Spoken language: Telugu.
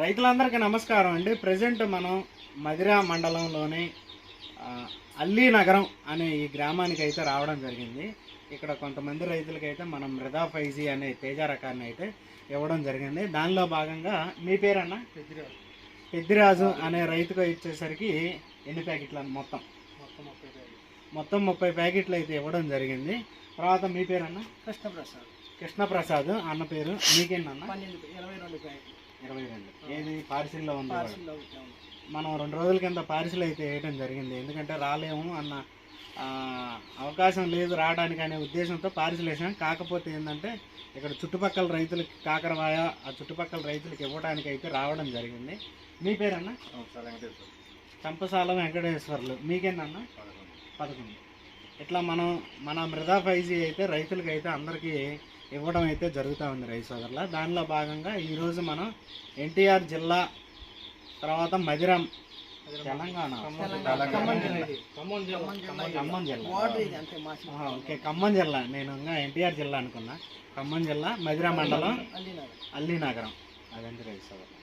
రైతులందరికీ నమస్కారం అండి. ప్రజెంట్ మనం మదిరా మండలంలోని అల్లీ నగరం అనే ఈ గ్రామానికి అయితే రావడం జరిగింది. ఇక్కడ కొంతమంది రైతులకైతే మనం మృదా ఫైజీ అనే తేజ రకాన్ని అయితే ఇవ్వడం జరిగింది. దానిలో భాగంగా మీ పేరన్నా? పెద్దిరాజు. అనే రైతుకు ఇచ్చేసరికి ఎన్ని ప్యాకెట్లు అన్న మొత్తం మొత్తం ముప్పై ప్యాకెట్లు అయితే ఇవ్వడం జరిగింది. తర్వాత మీ పేరన్నా? కృష్ణప్రసాద్. కృష్ణప్రసాద్ అన్న పేరు. మీకేంటన్నా ఇరవై రెండు ప్యాకెట్లు. ఇరవై రెండు ఏది? పార్సిల్లో ఉంది. పార్సిల్లో మనం రెండు రోజుల కింద పార్సిల్ అయితే వేయడం జరిగింది. ఎందుకంటే రాలేము అన్న ఆ, అవకాశం లేదు రావడానికి అనే ఉద్దేశంతో పార్సిల్ వేసాం. కాకపోతే ఏంటంటే ఇక్కడ చుట్టుపక్కల రైతులకి కాకరవాయ ఆ చుట్టుపక్కల రైతులకు ఇవ్వడానికి అయితే రావడం జరిగింది. మీ పేరన్నా? చంపసాల వెంకటేశ్వర్లు. మీకేందన్నా? పదకొండు. ఇట్లా మనం మన మృదా ఫైజీ అయితే రైతులకి అయితే అందరికీ ఇవ్వడం అయితే జరుగుతూ ఉంది రైతు సోదరుల. దానిలో భాగంగా ఈరోజు మనం ఎన్టీఆర్ జిల్లా తర్వాత మదిరం తెలంగాణ. ఖమ్మం జిల్లా. ఓకే. ఖమ్మం జిల్లా. నేను ఇంకా ఎన్టీఆర్ జిల్లా అనుకున్నా. ఖమ్మం జిల్లా మదిరా మండలం అల్లినారు అల్లీ నగరం అదండి రైతు సోదరులు.